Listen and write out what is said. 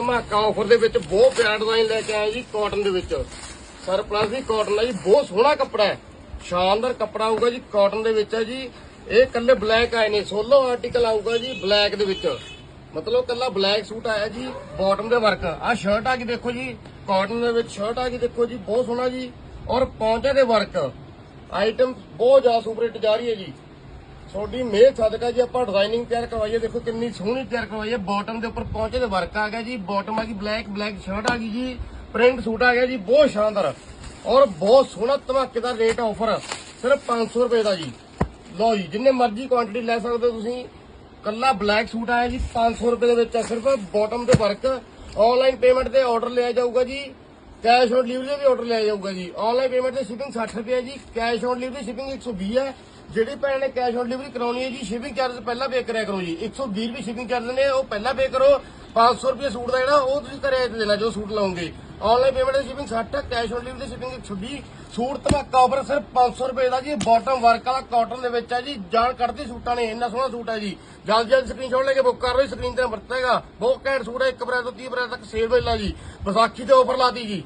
ਧਮਾਕਾ ਆਫਰ ਦੇ ਵਿੱਚ ਬਹੁਤ ਪਿਆਰਾ ਡਿਜ਼ਾਈਨ ਲੈ ਕੇ ਆਏ ਜੀ ਕਾਟਨ ਦੇ ਵਿੱਚ। ਸਰਪਲਸ ਦੀ ਕਾਟਨ ਹੈ ਜੀ, ਬਹੁਤ ਸੋਹਣਾ ਕੱਪੜਾ ਹੈ। ਸ਼ਾਨਦਾਰ ਕੱਪੜਾ ਆਊਗਾ ਜੀ ਕਾਟਨ ਦੇ ਵਿੱਚ ਹੈ ਜੀ। ਇਹ ਕੱਲੇ ਬਲੈਕ ਆਏ ਨੇ, ਸੋਲੋ ਆਰਟੀਕਲ ਆਊਗਾ ਜੀ ਬਲੈਕ ਦੇ ਵਿੱਚ। ਮਤਲਬ ਕੱਲਾ ਬਲੈਕ ਸੂਟ ਆਇਆ ਜੀ ਬਾਟਮ ਦੇ ਵਰਕ ਆ ਸ਼ਰਟ ਆ ਗਈ ਦੇਖੋ ਜੀ ਕਾਟਨ ਦੇ ਵਿੱਚ ਸ਼ਰਟ ਆ ਗਈ ਦੇਖੋ ਜੀ, ਬਹੁਤ ਸੋਹਣਾ ਜੀ। ਔਰ ਪੌਂਚੇ ਦੇ ਵਰਕ ਆਈਟਮ ਬਹੁਤ ਜ਼ਿਆਦਾ ਸੁਪਰ ਹਿੱਟ ਜਾ ਰਹੀ ਹੈ ਜੀ। ਤੁਹਾਡੀ ਮਿਹਨਤ ਸਦਕਾ ਜੀ, ਆਪਾਂ ਡਿਜ਼ਾਈਨਿੰਗ ਤਿਆਰ ਕਰਵਾਈਏ। ਦੇਖੋ ਕਿੰਨੀ ਸੋਹਣੀ ਤਿਆਰ ਕਰਵਾਈ ਹੈ ਬਾਟਮ ਦੇ ਉੱਪਰ ਪਹੁੰਚੇ ਦੇ ਵਰਕ ਆ ਗਿਆ ਜੀ। ਬਾਟਮ ਆ ਗਈ ਬਲੈਕ ਬਲੈਕ ਸ਼ਰਟ ਆ ਗਈ ਜੀ। ਪ੍ਰਿੰਟ ਸੂਟ ਆ ਗਿਆ ਜੀ, ਬਹੁਤ ਸ਼ਾਨਦਾਰ। ਔਰ ਬਹੁਤ ਸੋਹਣਾ ਧਮਾਕੇਦਾਰ ਰੇਟ ਆਫਰ ਸਿਰਫ 500 ਰੁਪਏ ਦਾ ਜੀ। ਲਓ ਜੀ, ਜਿੰਨੇ ਮਰਜ਼ੀ ਕੁਆਂਟੀਟੀ ਲੈ ਸਕਦੇ ਹੋ ਤੁਸੀਂ। ਕੱਲਾ ਬਲੈਕ ਸੂਟ ਆਇਆ ਜੀ 500 ਰੁਪਏ ਦੇ ਵਿੱਚ ਆ। ਸਿਰਫ ਬਾਟਮ ਦੇ ਵਰਕ ਆਨਲਾਈਨ ਪੇਮੈਂਟ ਤੇ ਆਰਡਰ ਲਿਆ ਜਾਊਗਾ ਜੀ। ਕੈਸ਼ ਔਨ ਡਿਲੀਵਰੀ ਵੀ ਆਰਡਰ ਲਿਆ ਜਾਊਗਾ ਜੀ। ਆਨਲਾਈਨ ਪੇਮੈਂਟ ਤੇ ਸ਼ਿਪਿੰਗ 60 ਰੁਪਏ ਜੀ। ਕੈਸ਼ ਔਨ ਡਿਲੀਵਰੀ ਸ਼ਿਪਿੰਗ 120 ਹੈ। ਜਿਹੜੀ ਭੈਣ ਨੇ ਕੈਸ਼ ਔਨ ਡਿਲੀਵਰੀ ਕਰਾਉਣੀ ਹੈ ਜੀ ਸ਼ਿਪਿੰਗ ਚਾਰਜ ਪਹਿਲਾਂ ਪੇ ਕਰਿਆ ਕਰੋ ਜੀ। 120 ਰੁਪਏ ਸ਼ਿਪਿੰਗ ਚਾਰਜ ਨੇ, ਉਹ ਪਹਿਲਾਂ ਪੇ ਕਰੋ। 500 ਰੁਪਏ ਸੂਟ ਦਾ ਜਿਹੜਾ, ਉਹ ਤੁਸੀਂ ਘਰੇ ਦੇਣਾ, ਜੋ ਸੂਟ ਲਾਉਂਗੇ ਆਨਲਾਈਨ ਪੇਮੈਂਟ ਦੀ ਸ਼ਿਪਿੰਗ 60 ਕੈਸ਼ ਔਨ ਡਿਲੀਵਰੀ ਦੀ ਸ਼ਿਪਿੰਗ 120 ਸੂਟ, ਧਮਾਕਾ ਆਫਰ ਸਿਰਫ 500 ਰੁਪਏ ਦਾ ਜੀ। ਬਾਟਮ ਵਰਕ ਵਾਲਾ ਕਾਟਨ ਦੇ ਵਿੱਚ ਹੈ ਜੀ। ਜਾਨ ਕੱਢਦੀ ਸੂਟਾਂ ਨੇ, ਇੰਨਾ ਸੋਹਣਾ ਸੂਟ ਹੈ ਜੀ। ਜਲਦ ਜਲਦੀ ਸਕਰੀਨਸ਼ਾਟ ਲੈ ਕੇ ਬੁੱਕ ਕਰ ਲਓ ਸਕਰੀਨ ਤੇ ਵਰਤੇਗਾ ਬਹੁਤ ਘੈਂਟ ਸੂਟ ਹੈ, ਇੱਕ ਅਪ੍ਰੈਲ ਤੋਂ 30 ਅਪ੍ਰੈਲ ਤੱਕ ਸੇਲ ਵੇਲਾ ਜੀ। ਵਿਸਾਖੀ ਤੇ ਆਫਰ ਲਾਤੀ ਜੀ।